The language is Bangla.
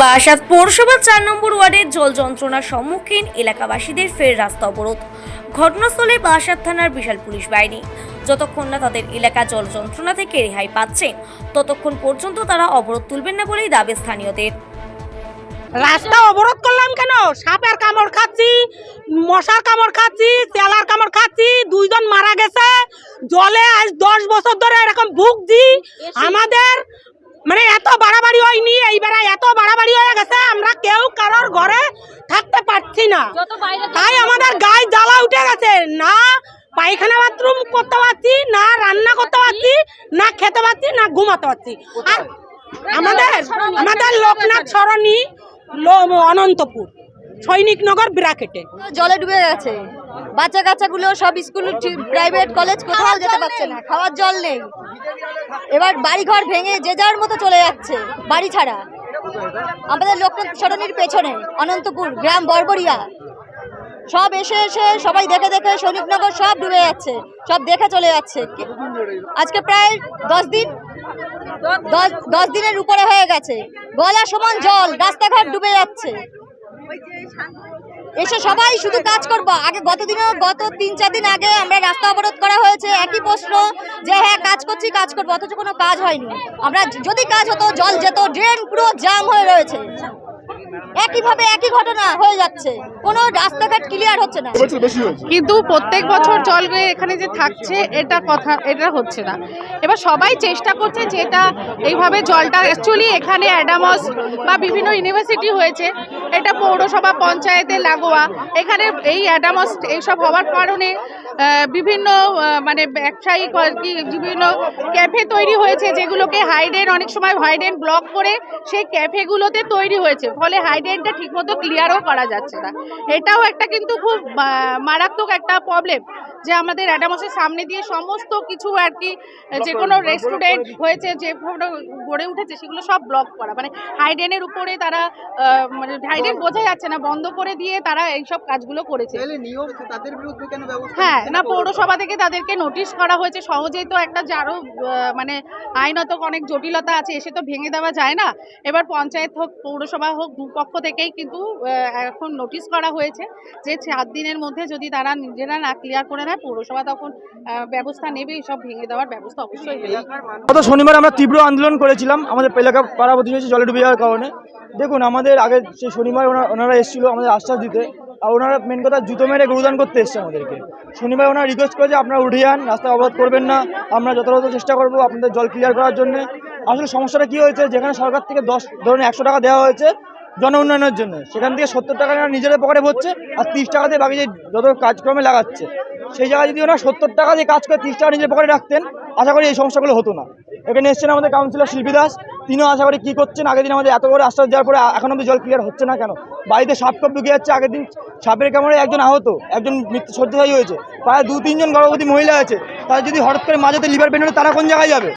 বারাসাত পৌরসভা চার নম্বর ওয়ার্ডের জল যন্ত্রণার সম্মুখীন এলাকাবাসীদের ফের রাস্তা অবরোধ। ঘটনাস্থলে বারাসাত থানার বিশাল পুলিশ বাহিনী। যতক্ষণ না তাদের এলাকা জল যন্ত্রণা থেকে রেহাই পাচ্ছেন ততক্ষণ পর্যন্ত তারা অবরোধ তুলবেন না বলেই দাবি স্থানীয়দের। রাস্তা অবরোধ করলাম কেন? সাপের কামড় খাচ্ছি মশার কামড় খাচ্ছি তেলার কামড় খাচ্ছি দুইজন মারা গেছে। জলে আজ দশ বছর ধরে এরকম ভুগছি। আমাদের মানে এত বাড়াবাড়ি হয়নি এইবারে এত বাড়াবাড়ি হয়ে গেছে আমরা কেউ কারোর ঘরে থাকতে পারছি না। তাই আমাদের গায়ে জ্বালা উঠে গেছে না পায়খানা বাথরুম করতে পারছি না রান্না করতে পারছি না খেতে পারছি না ঘুমাতে পারছি। আর আমাদের আমাদের লোকনাথ সরণি। অনন্তপুর সৈনিকনগর বিরাকেটে। জলে ডুবে গেছে। বাচ্চা কাচ্চাগুলো সব স্কুল প্রাইভেট কলেজ কোথাও যেতে পারছে না খাওয়ার জল নেই। এবার বাড়ি ঘর ভেঙে যে যার মতো চলে যাচ্ছে বাড়ি ছাড়া। আমাদের লোকনাথ সরণির পেছনে অনন্তপুর গ্রাম বরবরিয়া। সব এসে এসে সবাই দেখে দেখে সৈনিকনগর সব ডুবে যাচ্ছে সব দেখে চলে যাচ্ছে। আজকে প্রায় দশ দিন দশ দশ দিনের উপরে হয়ে গেছে। গলা সমান জল রাস্তাঘাট ডুবে যাচ্ছে। এসে সবাই শুধু কাজ করব। আগে গত দিনও গত তিন চার দিন আগে আমরা রাস্তা অবরোধ করা হয়েছে। একই প্রশ্ন যে হ্যাঁ কাজ করছি কাজ করব অথচ কোনো কাজ হয়নি। আমরা যদি কাজ হতো জল যেত ড্রেন পুরো জাম হয়ে রয়েছে। একইভাবে একই ঘটনা হয়ে যাচ্ছে। কোনো রাস্তাঘাট ক্লিয়ার হচ্ছে না। কিন্তু প্রত্যেক বছর জল গিয়ে এখানে যে থাকছে এটা কথা এটা হচ্ছে না। এবার সবাই চেষ্টা করছে যে এটা এইভাবে জলটা অ্যাকচুয়ালি এখানে অ্যাডামস বা বিভিন্ন ইউনিভার্সিটি হয়েছে এটা পৌরসভা পঞ্চায়েতের লাগোয়া। এখানে এই অ্যাডামস এইসব হওয়ার কারণে বিভিন্ন মানে ব্যবসায়িক বিভিন্ন ক্যাফে তৈরি হয়েছে যেগুলোকে হাইডেন, অনেক সময় হাইডেন ব্লক করে সেই ক্যাফেগুলোতে তৈরি হয়েছে। ফলে হাইডেনটা ঠিকমতো ক্লিয়ারও করা যাচ্ছে না। এটাও একটা কিন্তু খুব মারাত্মক একটা প্রবলেম যে আমাদের অ্যাডামসের সামনে দিয়ে সমস্ত কিছু আর কি যে কোনো রেস্টুরেন্ট হয়েছে যে গড়ে উঠেছে, সেগুলো সব ব্লক করা। মানে হাইডেনের উপরে তারা মানে হাইডেন বোঝা যাচ্ছে না বন্ধ করে দিয়ে তারা এইসব কাজগুলো করেছে। তাহলে নিয়ম তাদের বিরুদ্ধে কেন ব্যবস্থা হ্যাঁ না পৌরসভা? থেকে তাদেরকে নোটিশ করা হয়েছে। সহজেই তো একটা যারও মানে আইনত অনেক জটিলতা আছে এসে তো ভেঙে দেওয়া যায় না। এবার পঞ্চায়েত হোক পৌরসভা হোক দুপক্ষ থেকেই কিন্তু আহ, এখন নোটিশ করা হয়েছে যে সাত দিনের মধ্যে যদি তারা নিজেরা না ক্লিয়ার করে নেয় পৌরসভা তখন আহ, ব্যবস্থা নেবে। সব ভেঙে দেওয়ার ব্যবস্থা অবশ্যই গত শনিবার আমরা তীব্র আন্দোলন করেছিলাম। আমাদের এলাকা পাড়া প্রতিবেশী জলে ডুবে যাওয়ার কারণে। দেখুন আমাদের আগে সেই শনিবার ওনা- ওনারা এসেছিল আমাদের আশ্বাস দিতে, আর ওনারা মেন কথা জুতো মেরে গরুদান করতে এসছে আমাদেরকে। শনিবার ওনারা রিকোয়েস্ট করেছে, আপনারা উঠে যান রাস্তা অবরোধ করবেন না, আমরা যথাযথ চেষ্টা করব আপনাদের জল ক্লিয়ার করার জন্য। আসলে সমস্যাটা কী হয়েছে, যেখানে সরকার থেকে দশ ধরুন একশো টাকা দেওয়া হয়েছে জন উন্নয়নের জন্য, সেখান থেকে সত্তর টাকা নিজেদের পকেটে ভরছে আর তিরিশ টাকা দিয়ে বাকি যে যত কাজকর্মে লাগাচ্ছে, সেই জায়গায় যদি ওনারা সত্তর টাকা দিয়ে কাজ করে তিরিশ টাকা নিজের পকেটে রাখতেন, আশা করি এই সমস্যাগুলো হতো না। এখানে এসছেন আমাদের কাউন্সিলর শিল্পী দাস তিনিও আশা করি কী করছেন? আগের দিন আমাদের এত বড় আশ্বাস দেওয়ার পরে এখন অব্দি জল ক্লিয়ার হচ্ছে না কেন? বাড়িতে সাপ কপ ঢুকে যাচ্ছে, আগের দিন সাপের কামড়ে একজন আহত, একজন মৃত্যু শয্যাশায়ী হয়েছে। প্রায় দু তিনজন গর্ভবতী মহিলা আছে। তারা যদি হঠাৎ করে মাঝেতে লিভার পেন হলে তারা কোন জায়গায় যাবে?